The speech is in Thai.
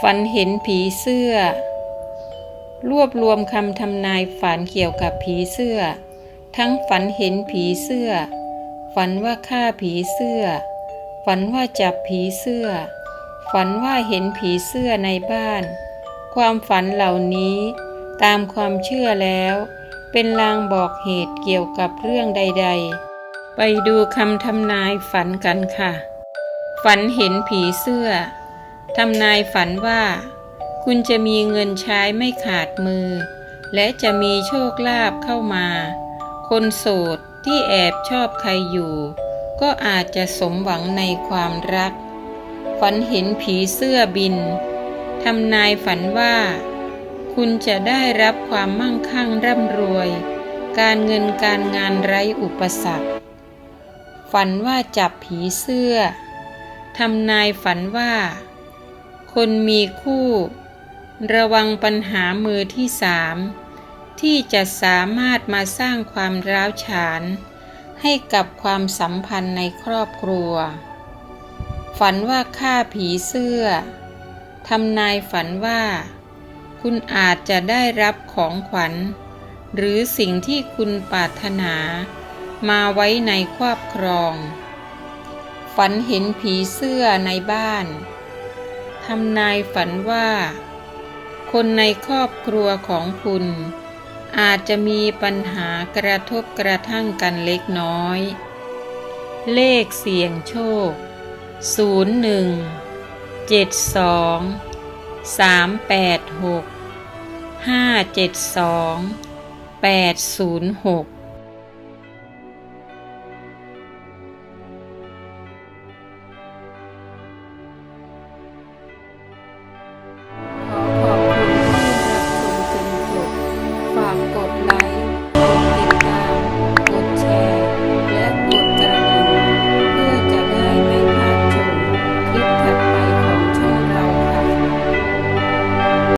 ฝันเห็นผีเสื้อ รวบรวมคำทำนายฝันเกี่ยวกับผีเสื้อ ทั้งฝันเห็นผีเสื้อ ฝันว่าฆ่าผีเสื้อ ฝันว่าจับผีเสื้อ ฝันว่าเห็นผีเสื้อในบ้าน ความฝันเหล่านี้ ตามความเชื่อแล้ว เป็นลางบอกเหตุเกี่ยวกับเรื่องใด ๆ ไปดูคำทำนายฝันกันค่ะ ฝันเห็นผีเสื้อ ทำนายฝันว่า คุณจะมีเงินใช้ไม่ขาดมือ และจะมีโชคลาภเข้ามา คนโสดที่แอบชอบใครอยู่ ก็อาจจะสมหวังในความรัก ฝันเห็นผีเสื้อบินทำนายฝันว่า คุณจะได้รับความมั่งคั่งร่ำรวย การเงินการงานไร้อุปสรรค ฝันว่าจับผีเสื้อทำนายฝันว่า คนมีคู่ ระวังปัญหามือที่สามที่จะสามารถมาสร้างความร้าวฉาน ให้กับความสัมพันธ์ในครอบครัว ฝันว่าฆ่าผีเสื้อทำนายฝันว่า คุณอาจจะได้รับของขวัญ หรือสิ่งที่คุณปรารถนา มาไว้ในครอบครอง ฝันเห็นผีเสื้อในบ้าน ทำนายฝันว่า คนในครอบครัวของคุณ อาจจะมีปัญหากระทบกระทั่งกันเล็กน้อย เลขเสี่ยงโชค 01 72 386 572 806